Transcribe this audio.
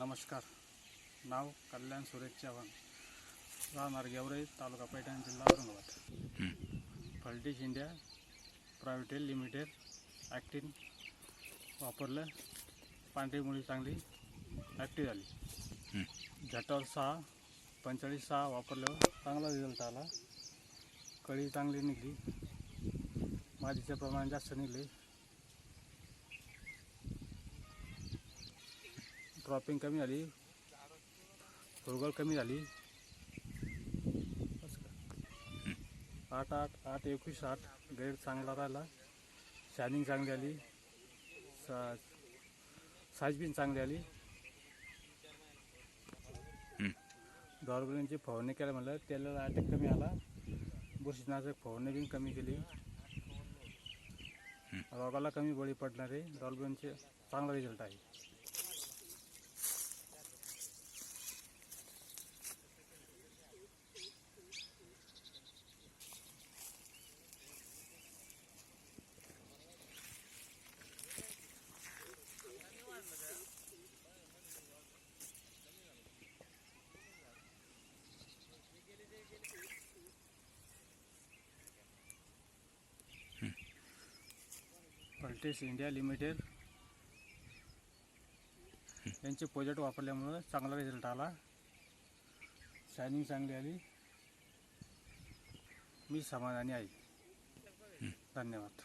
नमस्कार. नाव कल्याण सुरेश चव्हाण. राहणार गेवराई तालुका पैठण जिल्हा औरंगाबाद. फल्टिश इंडिया प्रायव्हेट लिमिटेड ॲक्टिन वापरलं. पांढरी मुळी चांगली ॲक्टिव्ह झाली. झटावर सहा पंचेचाळीस सहा वापरल्यावर चांगला रिझल्ट आला. कळी चांगली निघली. मादीचं प्रमाण जास्त निघले. ड्रॉपिंग कमी झाली फुरगळ कमी झाली? आठ आठ आठ एकवीस आठ ग्रेड चांगला राहिला. शायनिंग चांगली आली. सा साईज बिन चांगली आली. डॉर्बिनची फवारणी केल्या म्हणलं त्याला अटॅक कमी आला. बुरशीनाशक फवारणी बिन कमी केली. रोगाला कमी बळी पडणारे डॉल्बिनचे चांगला रिझल्ट आहे. पल्टेस इंडिया लिमिटेड यांचे प्रोजेक्ट वापरल्यामुळं चांगला रिझल्ट आला. शायनिंग चांगली आली मी समाधानी आहे. धन्यवाद.